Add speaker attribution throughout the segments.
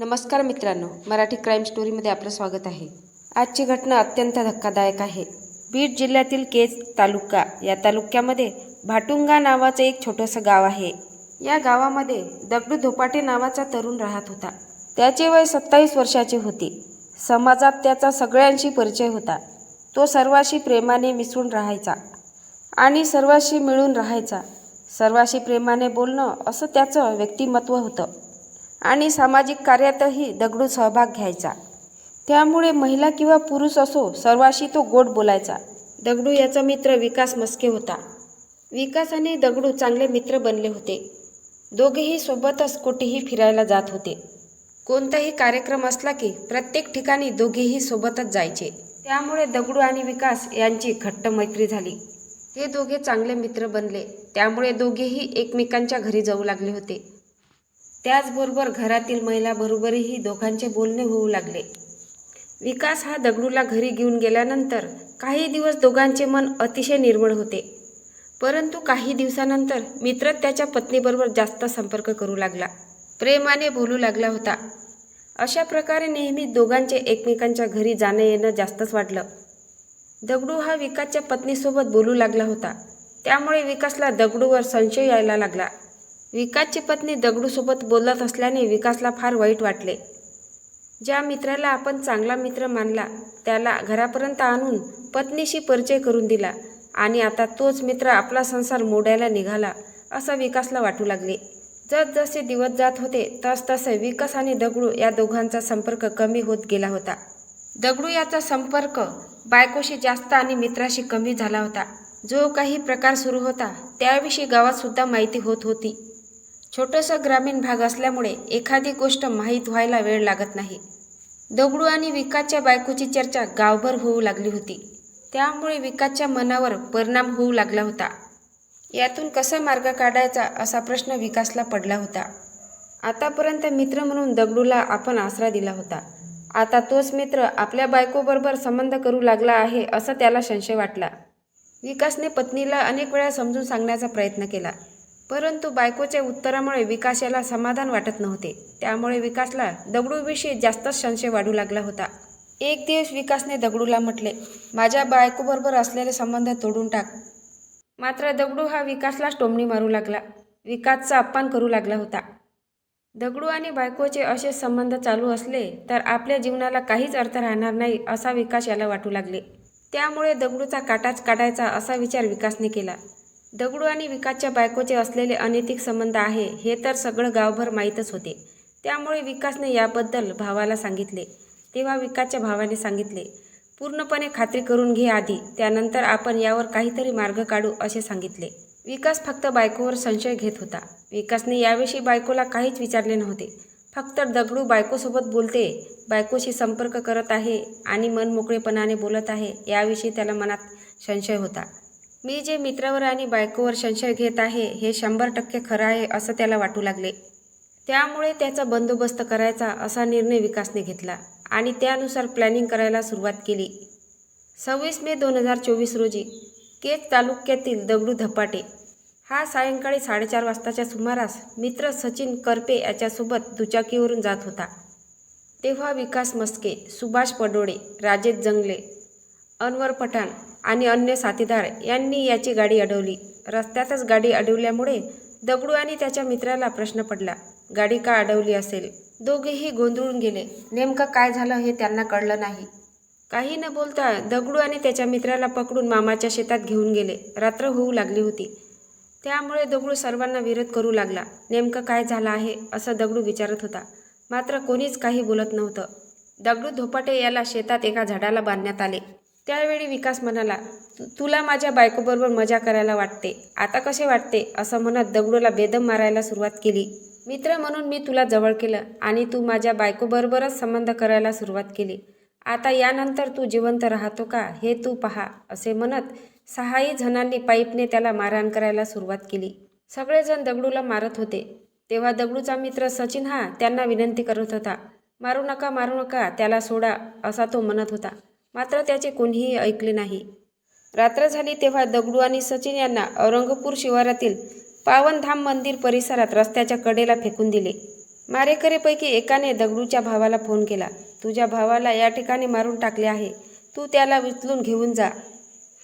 Speaker 1: नमस्कार मित्रांनो मराठी क्राईम स्टोरीमध्ये आपलं स्वागत आहे. आजची घटना अत्यंत धक्कादायक आहे. बीड जिल्ह्यातील केज तालुका या तालुक्यामध्ये भाटुंगा नावाचं एक छोटंसं गाव आहे. या गावामध्ये दगडू धोपाटे नावाचा तरुण राहत होता. त्याचे वय सत्तावीस वर्षाचे होते. समाजात त्याचा सगळ्यांशी परिचय होता. तो सर्वाशी प्रेमाने मिसळून राहायचा आणि सर्वाशी मिळून राहायचा. सर्वाशी प्रेमाने बोलणं असं त्याचं व्यक्तिमत्व होतं. आणि सामाजिक कार्यातही दगडू सहभाग घ्यायचा. त्यामुळे महिला किंवा पुरुष असो सर्वाशी तो गोड बोलायचा. दगडू याचा मित्र विकास मस्के होता. विकास आणि दगडू चांगले मित्र बनले होते. दोघेही सोबतच कुठेही फिरायला जात होते. कोणताही कार्यक्रम असला की प्रत्येक ठिकाणी दोघेही सोबतच जायचे. त्यामुळे दगडू आणि विकास यांची घट्ट मैत्री झाली. हे दोघे चांगले मित्र बनले. त्यामुळे दोघेही एकमेकांच्या घरी जाऊ लागले होते. त्याचबरोबर घरातील महिलाबरोबरही दोघांचे बोलणे होऊ लागले. विकास हा दगडूला घरी घेऊन गेल्यानंतर काही दिवस दोघांचे मन अतिशय निर्मळ होते. परंतु काही दिवसानंतर मित्र त्याच्या पत्नीबरोबर जास्त संपर्क करू लागला. प्रेमाने बोलू लागला होता. अशा प्रकारे नेहमी दोघांचे एकमेकांच्या घरी जाणं येणं जास्तच वाढलं. दगडू हा विकासच्या पत्नीसोबत बोलू लागला होता. त्यामुळे विकासला दगडूवर संशय यायला लागला. विकासची पत्नी दगडूसोबत बोलत असल्याने विकासला फार वाईट वाटले. ज्या मित्राला आपण चांगला मित्र मानला त्याला घरापर्यंत आणून पत्नीशी परिचय करून दिला आणि आता तोच मित्र आपला संसार मोडायला निघाला असं विकासला वाटू लागले. जसजसे दिवस जात होते तसतसे विकास आणि दगडू या दोघांचा संपर्क कमी होत गेला होता. दगडू याचा संपर्क बायकोशी जास्त आणि मित्राशी कमी झाला होता. जो काही प्रकार सुरू होता त्याविषयी गावात सुद्धा माहिती होत होती. छोटंसं ग्रामीण भाग असल्यामुळे एखादी गोष्ट माहीत व्हायला वेळ लागत नाही. दगडू आणि विकासच्या बायकोची चर्चा गावभर होऊ लागली होती. त्यामुळे विकासच्या मनावर परिणाम होऊ लागला होता. यातून कसा मार्ग काढायचा असा प्रश्न विकासला पडला होता. आतापर्यंत मित्र म्हणून दगडूला आपण आसरा दिला होता. आता तोच मित्र आपल्या बायकोबरोबर संबंध करू लागला आहे असं त्याला संशय वाटला. विकासने पत्नीला अनेक वेळा समजून सांगण्याचा प्रयत्न केला. परंतु बायकोच्या उत्तरामुळे विकास याला समाधान वाटत नव्हते. त्यामुळे विकासला दगडूविषयी जास्तच संशय वाढू लागला होता. एक दिवस विकासने दगडूला म्हटले माझ्या बायकोबरोबर असलेले संबंध तोडून टाक. मात्र दगडू हा विकासला टोमणी मारू लागला. विकासचा अपमान करू लागला होता. दगडू आणि बायकोचे असे संबंध चालू असले तर आपल्या जीवनाला काहीच अर्थ राहणार नाही असा विकास याला वाटू लागले. त्यामुळे दगडूचा काटाच काढायचा असा विचार विकासने केला. दगडू आणि विकासच्या बायकोचे असलेले अनैतिक संबंध आहे हे तर सगळं गावभर माहीतच होते. त्यामुळे विकासने याबद्दल भावाला सांगितले. तेव्हा विकासच्या भावाने सांगितले पूर्णपणे खात्री करून घे आधी त्यानंतर आपण यावर काहीतरी मार्ग काढू असे सांगितले. विकास फक्त बायकोवर संशय घेत होता. विकासने याविषयी बायकोला काहीच विचारले नव्हते. फक्त दगडू बायकोसोबत बोलते बायकोशी संपर्क करत आहे आणि मनमोकळेपणाने बोलत आहे याविषयी त्याला मनात संशय होता. मी जे मित्रावर आणि बायकोवर संशय घेत आहे हे शंभर टक्के खरं आहे असं त्याला वाटू लागले. त्यामुळे त्याचा बंदोबस्त करायचा असा निर्णय विकासने घेतला आणि त्यानुसार प्लॅनिंग करायला सुरुवात केली. सव्वीस मे दोन हजार चोवीस रोजी केज तालुक्यातील दगडू धपाटे. हा सायंकाळी साडेचार वाजताच्या सुमारास मित्र सचिन करपे याच्यासोबत दुचाकीवरून जात होता. तेव्हा विकास मस्के सुभाष पडोळे राजेश जंगले अनवर पठाण आणि अन्य साथीदार यांनी याची गाडी अडवली. रस्त्यातच गाडी अडवल्यामुळे दगडू आणि त्याच्या मित्राला प्रश्न पडला गाडी का अडवली असेल दोघेही गोंधळून गेले. नेमकं काय झालं हे त्यांना कळलं नाही. काही न बोलता दगडू आणि त्याच्या मित्राला पकडून मामाच्या शेतात घेऊन गेले. रात्र होऊ लागली होती. त्यामुळे दगडू सर्वांना विरोध करू लागला. नेमकं काय झालं आहे असं दगडू विचारत होता. मात्र कोणीच काही बोलत नव्हतं. दगडू धोपाटे याला शेतात एका झाडाला बांधण्यात आले. त्यावेळी विकास म्हणाला तुला माझ्या बायकोबरोबर मजा करायला वाटते. आता कसे वाटते? असं म्हणत दगडूला बेदम मारायला सुरुवात केली. मित्र म्हणून मी तुला जवळ केलं आणि तू माझ्या बायकोबरोबरच संबंध करायला सुरुवात केली. आता यानंतर तू जिवंत राहतो का हे तू पहा असे म्हणत सहाही जणांनी पाईपने त्याला मारहाण करायला सुरुवात केली. सगळेजण दगडूला मारत होते. तेव्हा दगडूचा मित्र सचिन हा त्यांना विनंती करत होता मारू नका मारू नका त्याला सोडा असा तो म्हणत होता. मात्र त्याचे कोणीही ऐकले नाही. रात्र झाली तेव्हा दगडू आणि सचिन यांना औरंगपूर शिवारातील पावनधाम मंदिर परिसरात रस्त्याच्या कडेला फेकून दिले. मारेकरीपैकी एकाने दगडूच्या भावाला फोन केला. तुझ्या भावाला या ठिकाणी मारून टाकले आहे. तू त्याला उचलून घेऊन जा.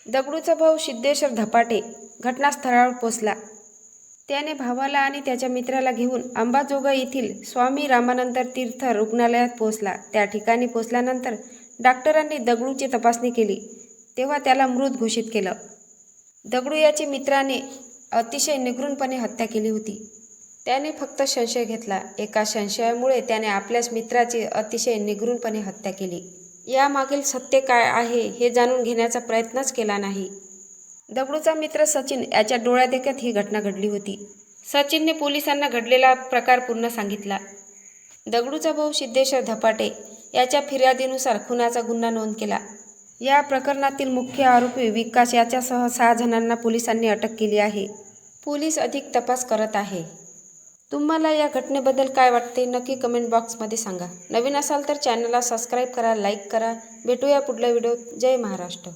Speaker 1: दगडूचा भाऊ सिद्धेश्वर धपाटे घटनास्थळावर पोचला. त्याने भावाला आणि त्याच्या मित्राला घेऊन अंबाजोगाई येथील स्वामी रामानंद तीर्थ रुग्णालयात पोहोचला. त्या ठिकाणी पोचल्यानंतर डॉक्टरांनी दगडूची तपासणी केली तेव्हा त्याला मृत घोषित केलं. दगडू याची मित्राने अतिशय निगृणपणे हत्या केली होती. त्याने फक्त संशय घेतला. एका संशयामुळे त्याने आपल्याच मित्राची अतिशय निगृणपणे हत्या केली. यामागील सत्य काय आहे हे जाणून घेण्याचा प्रयत्नच केला नाही. दगडूचा मित्र सचिन याच्या डोळ्यादेखत ही घटना घडली होती. सचिनने पोलिसांना घडलेला प्रकार पूर्ण सांगितला. दगडूचा भाऊ सिद्धेश्वर धपाटे याच्या फिर्यादीनुसार खुनाचा गुन्हा नोंद केला. या प्रकरणातील मुख्य आरोपी विकास याच्यासह सहा जणांना पोलिसांनी अटक केली आहे. पोलीस अधिक तपास करत आहे. तुम्हाला या घटनेबद्दल काय वाटते नक्की कमेंट बॉक्समध्ये सांगा. नवीन असाल तर चॅनलला सबस्क्राईब करा लाईक करा. भेटूया पुढल्या व्हिडिओत जय महाराष्ट्र.